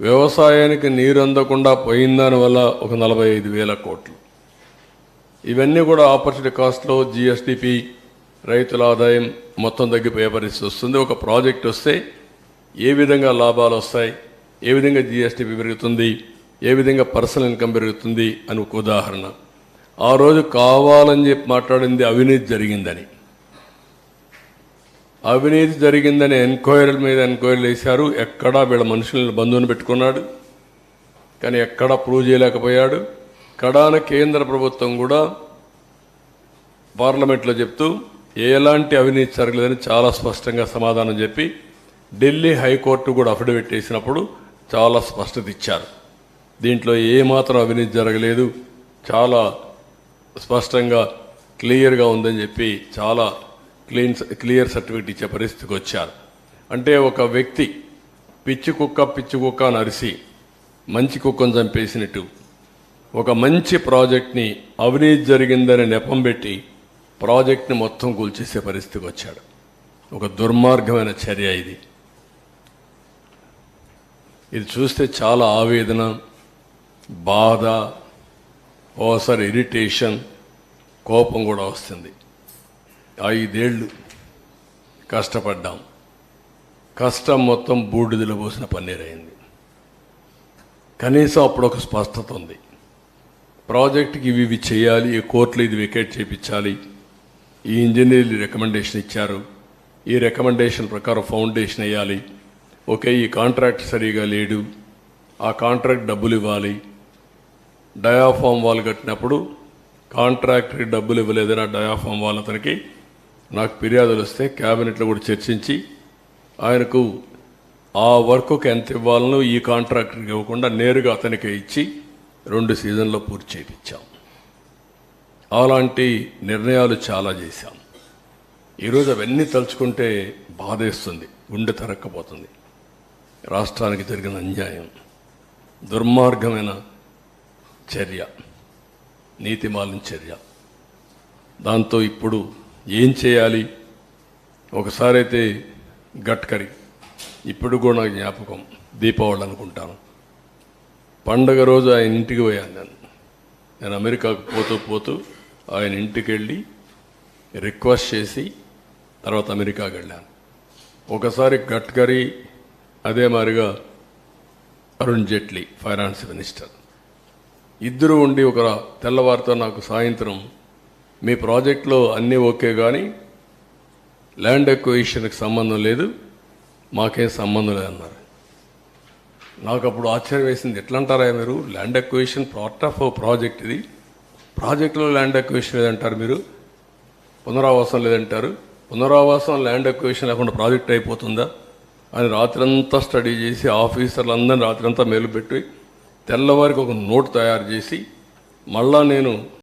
వ్యవసాయానికి నీరు అందకుండా పోయిందాని వల్ల ఒక నలభై ఐదు వేల కోట్లు. ఇవన్నీ కూడా ఆపర్చునిటీ కాస్ట్లో జిఎస్టిపి రైతుల ఆదాయం మొత్తం తగ్గిపోయే పరిస్థితి వస్తుంది. ఒక ప్రాజెక్ట్ వస్తే ఏ విధంగా లాభాలు వస్తాయి ఏ విధంగా జిఎస్టిపి పెరుగుతుంది ఏ విధంగా పర్సనల్ ఇన్కమ్ పెరుగుతుంది అని ఒక ఉదాహరణ. ఆ రోజు కావాలని చెప్పి మాట్లాడింది అవినీతి జరిగిందని. అవినీతి జరిగిందని ఎంక్వైరీల మీద ఎంక్వైరీలు వేశారు. ఎక్కడా వీళ్ళ మనుషులను బంధువుని పెట్టుకున్నాడు. కానీ ఎక్కడా ప్రూవ్ చేయలేకపోయాడు. కడాన కేంద్ర ప్రభుత్వం కూడా పార్లమెంట్లో చెప్తూ ఎలాంటి అవినీతి జరగలేదని చాలా స్పష్టంగా సమాధానం చెప్పి ఢిల్లీ హైకోర్టు కూడా అఫిడవిట్ వేసినప్పుడు చాలా స్పష్టత ఇచ్చారు. దీంట్లో ఏమాత్రం అవినీతి జరగలేదు. చాలా స్పష్టంగా క్లియర్గా ఉందని చెప్పి చాలా క్లీన్ క్లియర్ సర్టిఫికేట్ ఇచ్చే పరిస్థితికి వచ్చారు. అంటే ఒక వ్యక్తి పిచ్చి కుక్క పిచ్చి కుక్క అని అరిసి మంచి కుక్కను చంపేసినట్టు ఒక మంచి ప్రాజెక్ట్ని అవినీతి జరిగిందని నెపం పెట్టి ప్రాజెక్ట్ని మొత్తం కూల్చేసే పరిస్థితికి వచ్చాడు. ఒక దుర్మార్గమైన చర్య ఇది. ఇది చూస్తే చాలా ఆవేదన బాధ ఓసారి ఇరిటేషన్ కోపం కూడా వస్తుంది. ఐదేళ్ళు కష్టపడ్డాం. కష్టం మొత్తం బూడిదలో పోసిన పన్నీరైంది కనీసం అప్పుడు ఒక స్పష్టత ఉంది. ప్రాజెక్ట్కి ఇవి ఇవి చేయాలి ఈ కోర్టులో ఇది వికెట్ చేయించాలి ఈ ఇంజనీర్లు రికమెండేషన్ ఇచ్చారు. ఈ రికమెండేషన్ ప్రకారం ఫౌండేషన్ వేయాలి. ఓకే ఈ కాంట్రాక్ట్ సరిగా లేడు. ఆ కాంట్రాక్ట్ డబ్బులు ఇవ్వాలి. డయాఫామ్ వాల్ కట్టినప్పుడు కాంట్రాక్ట్ డబ్బులు ఇవ్వలేదని ఆ డయాఫామ్ వాల్ అతనికి నాకు ఫిర్యాదులు వస్తే క్యాబినెట్లో కూడా చర్చించి ఆయనకు ఆ వర్క్కి ఎంత ఇవ్వాలనో ఈ కాంట్రాక్టర్కి ఇవ్వకుండా నేరుగా అతనికి ఇచ్చి రెండు సీజన్లో పూర్తి చేయించాం. అలాంటి నిర్ణయాలు చాలా చేశాం. ఈరోజు అవన్నీ తలుచుకుంటే బాధేస్తుంది గుండె తరక్కపోతుంది. రాష్ట్రానికి జరిగిన అన్యాయం దుర్మార్గమైన చర్య నీతిమాలిన చర్య. దాంతో ఇప్పుడు ఏం చేయాలి? ఒకసారి అయితే గట్కరి. ఇప్పుడు కూడా నాకు జ్ఞాపకం. దీపావళి అనుకుంటాను. పండగ రోజు ఆయన ఇంటికి పోయాను నేను. నేను అమెరికాకు పోతూ పోతూ ఆయన ఇంటికి వెళ్ళి రిక్వెస్ట్ చేసి తర్వాత అమెరికాకి వెళ్ళాను. ఒకసారి గట్కరీ అదే మాదిరిగా అరుణ్ జైట్లీ ఫైనాన్స్ మినిస్టర్. ఇద్దరు ఉండి ఒక తెల్లవారితో నాకు సాయంత్రం మీ ప్రాజెక్ట్లో అన్నీ ఓకే కానీ ల్యాండ్ ఎక్వేషన్కి సంబంధం లేదు మాకేం సంబంధం లేదన్నారు. నాకు అప్పుడు ఆశ్చర్యం వేసింది ఎట్లా అంటారా మీరు? Land acquisition part of project ఇది. ప్రాజెక్టులో ల్యాండ్ ఎక్వేషన్ లేదంటారు మీరు. పునరావాసం లేదంటారు. పునరావాసం ల్యాండ్ ఎక్వేషన్ లేకుండా ప్రాజెక్ట్ అయిపోతుందా అని రాత్రంతా స్టడీ చేసి ఆఫీసర్లందరినీ రాత్రంతా మేలు పెట్టి తెల్లవారికి ఒక నోట్ తయారు చేసి మళ్ళా నేను